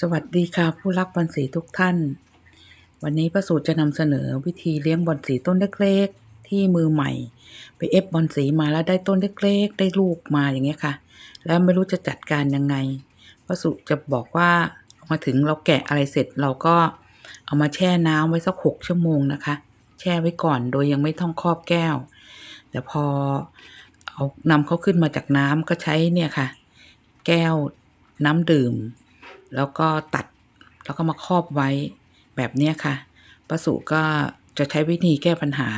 สวัสดีค่ะผู้รักบอลสีทุกท่าน วันนี้ประสูตรจะนำเสนอวิธีเลี้ยงบอลสีต้นเล็กๆ ที่มือใหม่ ไปเอฟบอลสีมาแล้วได้ต้นเล็กๆ ได้ลูกมาอย่างเงี้ยค่ะ แล้วไม่รู้จะจัดการยังไงประสูตรจะบอกว่ามาถึงเราแกะอะไรเสร็จเราก็เอามาแช่น้ำไว้สักหกชั่วโมงนะคะ แช่ไว้ก่อนโดยยังไม่ต้องครอบแก้ว แต่พอเอานำเขาขึ้นมาจากน้ำก็ใช้เนี่ยค่ะ แก้วน้ำดื่ม แล้วก็ตัดแล้วก็มาครอบไว้แบบเนี้ค่ะประสุก็จะใช้วิธีแก้ปัญหา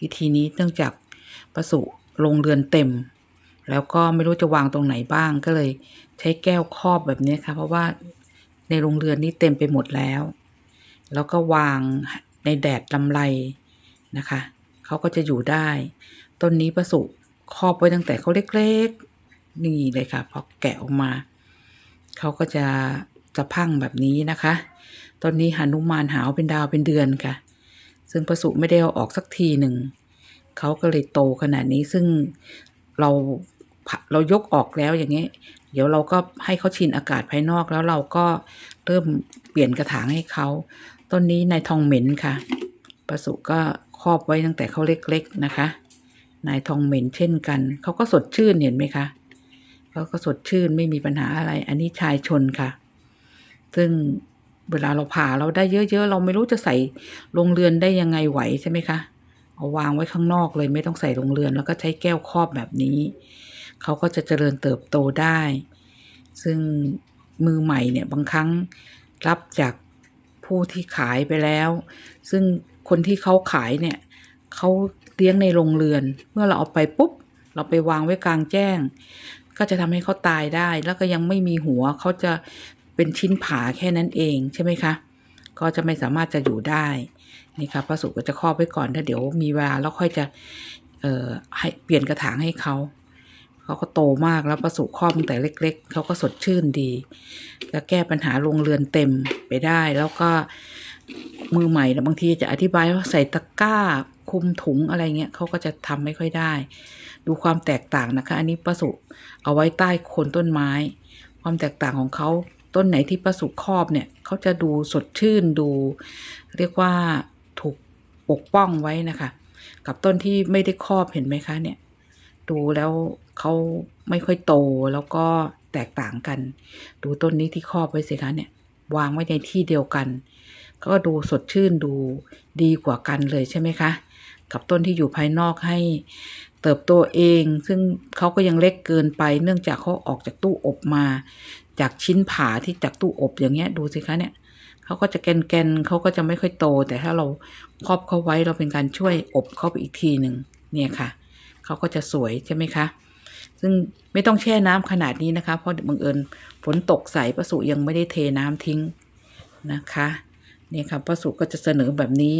วิธีนี้เนื่องจากประสุลงเรือนเต็ม แล้วก็ไม่รู้จะวางตรงไหนบ้างก็เลย ใช้แก้วครอบแบบนี้ค่ะ เพราะว่าในโรงเรือนนี้เต็มไปหมดแล้ว แล้วก็วางในแดดลำไรนะคะเขาก็จะอยู่ได้ ต้นนี้ประสุครอบไว้ตั้งแต่เขาเล็กๆ นี่เลยค่ะพอแกะออกมา เขาก็จะจะพังแบบนี้นะคะต้นนี้หนุมานหาวเป็นดาวเป็นเดือนค่ะ ซึ่งประสุไม่ได้เอาออกสักทีหนึ่ง เขาก็เลยโตขนาดนี้ซึ่งเราเรายกออกแล้วอย่างเงี้ยเดี๋ยวเราก็ให้เขาชินอากาศภายนอกแล้วเราก็เริ่มเปลี่ยนกระถางให้เขาต้นนี้นายทองเหม็นค่ะประสุก็ครอบไว้ตั้งแต่เขาเล็กๆนะคะ นายทองเหม็นเช่นกัน เขาก็สดชื่นเห็นไหมคะ เขาก็สดชื่นไม่มีปัญหาอะไร อันนี้ชายชนค่ะ ซึ่งเวลาเราผ่าเราได้เยอะๆ เราไม่รู้จะใส่ลงเรือนได้ยังไงไหวใช่ไหมคะเอาวางไว้ข้างนอกเลยไม่ต้องใส่ลงเรือน แล้วก็ใช้แก้วครอบแบบนี้เขาก็จะเจริญเติบโตได้ ซึ่งมือใหม่เนี่ยบางครั้งรับจากผู้ที่ขายไปแล้ว ซึ่งคนที่เขาขายเนี่ยเขาเลี้ยงในโรงเรือน เมื่อเราเอาไปปุ๊บ เราไปวางไว้กลางแจ้ง ก็จะทำให้เขาตายได้ แล้วก็ยังไม่มีหัวเขาจะเป็นชิ้นผาแค่นั้นเองใช่ไหมคะก็จะไม่สามารถจะอยู่ได้นี่ค่ะพระสุก็จะครอบไว้ก่อนถ้าเดี๋ยวมีเวลาแล้วค่อยจะเอ่อให้เปลี่ยนกระถางให้เขาเขาก็โตมากแล้วประสุครอบตั้งแต่เล็ก ๆเขาก็สดชื่นดีแล้วแก้ปัญหาโรงเรือนเต็มไปได้ แล้วก็มือใหม่บางทีจะอธิบายว่าใส่ตะกร้า คุมถุงอะไรเงี้ยเขาก็จะทำไม่ค่อยได้ ดูความแตกต่างนะคะ อันนี้ประสุเอาไว้ใต้โคนต้นไม้ ความแตกต่างของเขาต้นไหนที่ประสุครอบเนี่ยเขาจะดูสดชื่นดู เรียกว่าถูกปกป้องไว้นะคะ กับต้นที่ไม่ได้ครอบเห็นไหมคะเนี่ย ดูแล้วเขาไม่ค่อยโตแล้วก็แตกต่างกัน ดูต้นนี้ที่ครอบไว้สิคะเนี่ยวางไว้ในที่เดียวกัน ก็ดูสดชื่นดูดีกว่ากันเลยใช่ไหมคะ กับต้นที่อยู่ภายนอกให้เติบโตเอง ซึ่งเขาก็ยังเล็กเกินไป เนื่องจากเขาออกจากตู้อบมา จากชิ้นผาที่จากตู้อบอย่างเงี้ยดูสิคะเนี่ยเขาก็จะแกนๆเขาก็จะไม่ค่อยโต แต่ถ้าเราครอบเขาไว้เราเป็นการช่วยอบเขาไปอีกทีหนึ่งเนี่ยค่ะเขาก็จะสวยใช่ไหมคะซึ่งไม่ต้องแช่น้ำขนาดนี้นะคะ เพราะบังเอิญฝนตกใส่ประสุยังไม่ได้เทน้ำทิ้งนะคะเนี่ยค่ะประสุก็จะเสนอแบบนี้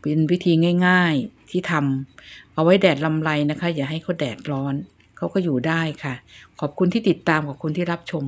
เป็นวิธีง่าย ที่ทำเอาไว้แดดลำไรนะคะ อย่าให้เขาแดดร้อน เขาก็อยู่ได้ค่ะ ขอบคุณที่ติดตามขอบคุณที่รับชม